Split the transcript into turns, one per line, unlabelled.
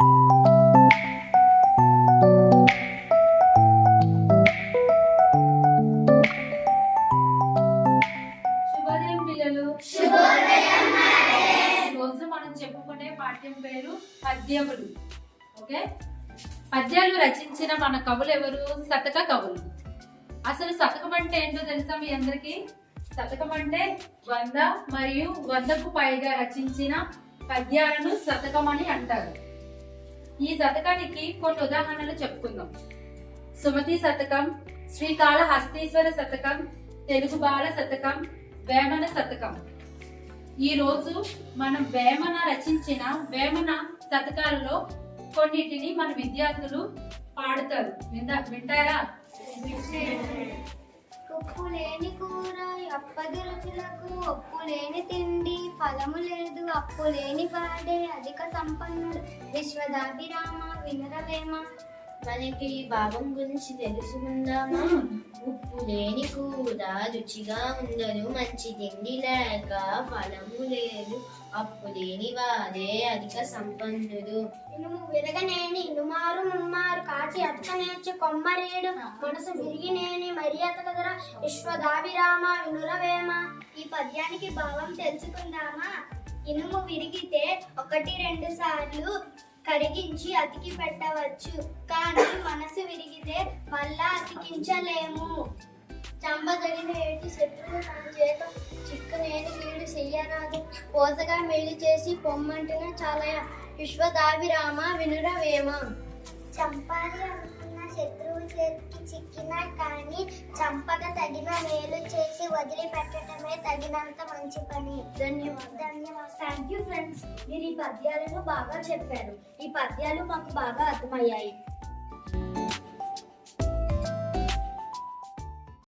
పిల్లలు. రోజు మనం చెప్పుకునే పాఠ్యం పేరు పద్యములు. ఓకే? పద్యాలు రచించిన మన కవులు ఎవరు శతక కవులు. అసలు శతకం అంటే ఏంటో తెలుసా మీ అందరికి? శతకం అంటే వంద మరియు వందకు పైగా రచించిన పద్యాలను శతకం అని అంటారు. ఈ శతకానికి కొన్ని ఉదాహరణలు చెప్పుకుందాం. సుమతి శతకం శ్రీకాళహస్తీశ్వర శతకం తెలుగు బాల శతకం వేమన శతకం. ఈ రోజు మనం వేమన రచించిన వేమన శతకాలలో కొన్నిటిని మన విద్యార్థులు పాడుతారు. వింటారా?
కూర అప్పది రుచులకు ఉప్పు లేని తిండి ఫలము లేదు అప్పు లేని వాడే అధిక సంపన్నుడు. విశ్వదాభిరామ వినరవేమ
మనకి భావం గురించి తెలుసుకుందామా? ఉప్పు లేని కూర రుచిగా ఉండదు మంచి తిండి లేక ఫలము లేదు. అప్పు లేని వారే అధిక సంపన్నుడు
ఇనుము విరగనేని ఇనుమారు ముమ్మారు. కాచి అతక నేర్చి కొమ్మరేడు. మనసు విరిగినేని మరి అతకదర. విశ్వదాభిరామ వినురవేమ ఈ పద్యానికి భావం తెలుసుకుందామా? ఇనుము విరిగితే ఒకటి రెండు సార్లు కరిగించి అతికి పెట్టవచ్చు. కానీ మనసు విరిగితే మళ్ళా అతికించలేము. చంపదగిన ఏటి శత్రువు తన చేత చిక్కునేని వీడు చెయ్యరాదు. పోసగా మెల్లి చేసి పొమ్మంటున్న చాలయ విశ్వదాభిరామ వినురవేమ. చంపాలి అనుకున్న శత్రువు చేతికి చిక్కినా కానీ చంపక తగిన మేలు చేసి వదిలిపెట్టడమే తగినంత మంచి పని. ధన్యవాదాలు. ధన్యవాదాలు. థ్యాంక్ యూ ఫ్రెండ్స్ మీరు ఈ పద్యాలను బాగా చెప్పారు. ఈ పద్యాలు మాకు బాగా అర్థమయ్యాయి.